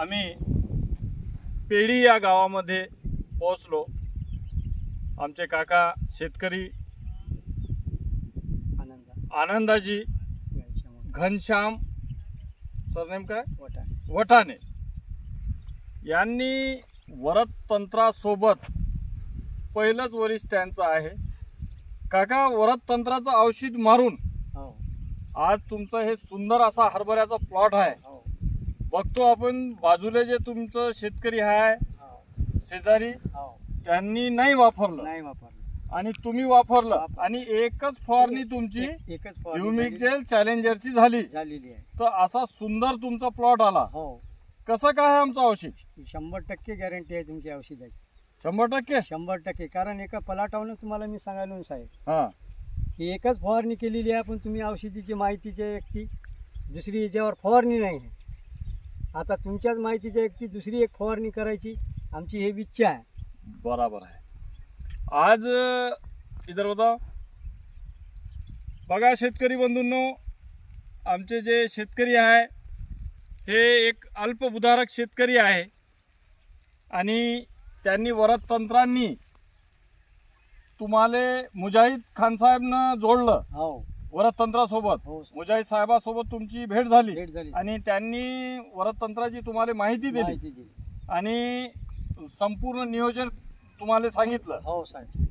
आम्ही पेढी या गावामध्ये पोहोचलो. आमचे काका शेतकरी आनंद. आनंदाजी घनश्याम. सरनेम काय? वटा वटाने यांनी वरद तंत्रासोबत पहिलंच वरीस त्यांचं आहे. काका वरद तंत्राचं औषध मारून हो. आज तुमचं हे सुंदर असा हरभऱ्याचा प्लॉट आहे. हो बघतो आपण बाजूला जे तुमचं शेतकरी आहे हो शेजारी त्यांनी नाही वापरलं. नाही वापरलं. आणि तुम्ही वापरलं. आणि एकच फवारणी तुमची एक- एकच फवारणी युमिक झाली- जेल चॅलेंजरची झाली. झालेली आहे. तर असा सुंदर तुमचा प्लॉट आला. हो. कसं काय आहे आमचं औषध? शंभर टक्के गॅरंटी आहे तुमच्या औषधाची. शंभर टक्के? शंभर टक्के. कारण एका पलाटावनं तुम्हाला मी सांगायला साहेब. हा. की एकच फवारणी केलेली आहे पण तुम्ही औषधीची माहितीची व्यक्ती दुसरी याच्यावर फवारणी नाही आहे. आता तुमच्याच माहितीच्या व्यक्ती दुसरी एक फवारणी करायची. आमची हे इच्छा आहे. बराबर आहे. आज अ, इधर होता बघा शेतकरी बंधूंनो आमचे जे शेतकरी आहे हे एक अल्पभूधारक शेतकरी आहे. आणि त्यांनी वरद तंत्रांनी तुम्हाला मुजाहिद खान साहेबनं जोडलं. हो. वरद तंत्रासोबत हो सर. मुजाहिद साहेबासोबत तुमची भेट झाली भेट झाली. आणि त्यांनी वरद तंत्राची तुम्हाला माहिती दिली. माहिती दिली. आणि संपूर्ण नियोजन तुम्हाला सांगितलं. हो साहेब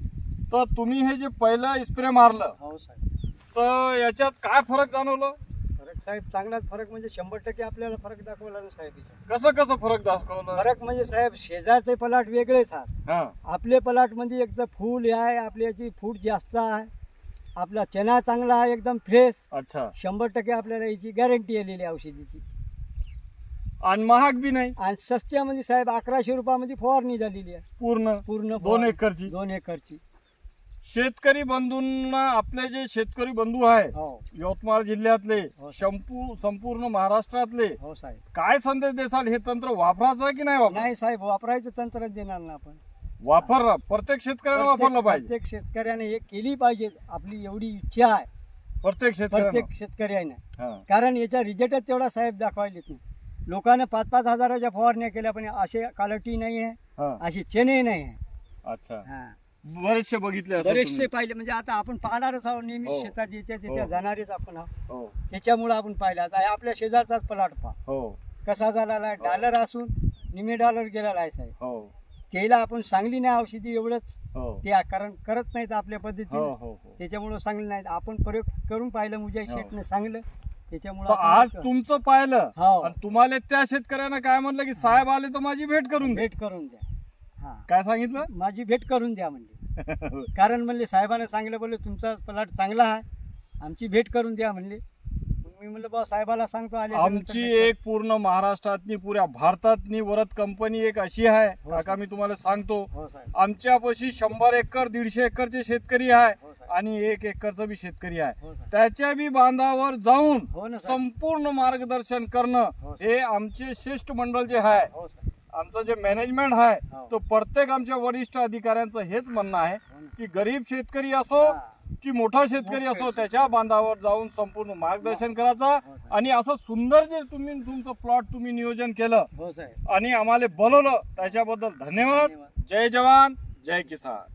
तर तुम्ही हे जे पहिलं स्प्रे मारलं हो साहेब तर याच्यात काय फरक जाणवलं? फरक साहेब चांगलाच फरक म्हणजे शंभर टक्के आपल्याला फरक दाखवला ना साहेब. कसं कसं फरक दाखवलं? फरक म्हणजे साहेब शेजारचे पलाट वेगळेच आहेत. हा. आपले पलाट म्हणजे एकदम फूल आहे आपल्याची फूट जास्त आहे. आपला चना चांगला आहे एकदम फ्रेश अच्छा. शंभर टक्के आपल्याला याची गॅरंटी आलेली आहे औषधीची. आणि महाग बी नाही? आणि सस्त्यामध्ये साहेब अकराशे रुपयामध्ये फवारणी झालेली आहे. पूर्ण? पूर्ण दोन फवारणी. एकरची? दोन एकरची. शेतकरी बंधूंना आपले जे शेतकरी बंधू आहे हो. यवतमाळ जिल्ह्यातले हो. संपू संपूर्ण महाराष्ट्रातले हो साहेब. काय संदेश देसाल? हे तंत्र वापरायचं आहे की नाही वापर नाही साहेब वापरायचं तंत्र देणार ना आपण. वापर प्रत्येक शेतकऱ्याने वापरलं प्रत्येक पाहिजे. प्रत्येक शेतकऱ्याने हे केली पाहिजे. आपली एवढी इच्छा आहे. प्रत्येक शेतकऱ्यानं प्रत्येक शेतकऱ्याने. हा. कारण याचा रिझल्टच तेवढा साहेब दाखवायलेत नाही. लोकांना पाच पाच हजाराच्या फवारण्या केल्या पण असे क्वालिटी नाही आहे. हा. अशी चेने नाही आहे. अच्छा. हा. बरेचसे बघितले असेल बरेचसे तुम्ही. पाहिले. म्हणजे आता आपण पाहणारच आहोत. नेहमी हो. शेतात येत्या त्याच्या हो. जाणारेच आपण आहोत. हो. त्याच्यामुळे आपण पाहिलं. आता हे आपल्या शेजारचाच पलाट पहा. हो. कसा झालेला आहे? डॉलर असून निमे डॉलर गेलेला आहे साहेब. हो. त्याला आपण सांगली नाही औषधी एवढंच हो. ते कारण करत नाहीत आपल्या पद्धतीने. हो हो त्याच्यामुळे चांगलं नाही आपण प्रयोग करून पाहिलं मुजाई हो. शेटने सांगलं. त्याच्यामुळे आज तुमचं पाहिलं. हो. आणि तुम्हाला त्या शेतकऱ्यानं काय म्हणलं की साहेब आले तर माझी भेट करून भेट करून द्या. हा. काय सांगितलं? माझी भेट करून द्या म्हणले. कारण म्हणले साहेबांना सांगलं बोलले तुमचा प्लॉट चांगला आहे. आमची भेट करून द्या म्हणले. मी म्हणलं बा साहेबाला सांगतो आले आमची एक पूर्ण महाराष्ट्रातनी पुऱ्या भारतातनी वरद कंपनी एक अशी आहे. हो, काका. मी तुम्हाला सांगतो हो साहेब. आमच्यापाशी शंभर एकर दीडशे एकरचे शेतकरी आहे हो साहेब. आणि एक एकरचं बी शेतकरी आहे. हो साहेब. त्याच्या बी बांधावर जाऊन ना साहेब. संपूर्ण मार्गदर्शन करणं हो साहेब. हे आमचे श्रेष्ठ मंडळ जे आहे हो साहेब. आमचं जे मॅनेजमेंट आहे हो. तो प्रत्येक आमच्या वरिष्ठ अधिकाऱ्यांचं हेच म्हणणं आहे. की गरीब शेतकरी असो. की मोठा शेतकरी असो. त्याच्या बांधावर जाऊन संपूर्ण मार्गदर्शन करायचं. आणि असं सुंदर जे तुम्ही तुमचं प्लॉट तुम्ही नियोजन केलं हो साहेब आणि आम्हाला बोलवलं त्याच्याबद्दल धन्यवाद. जय जवान जय किसान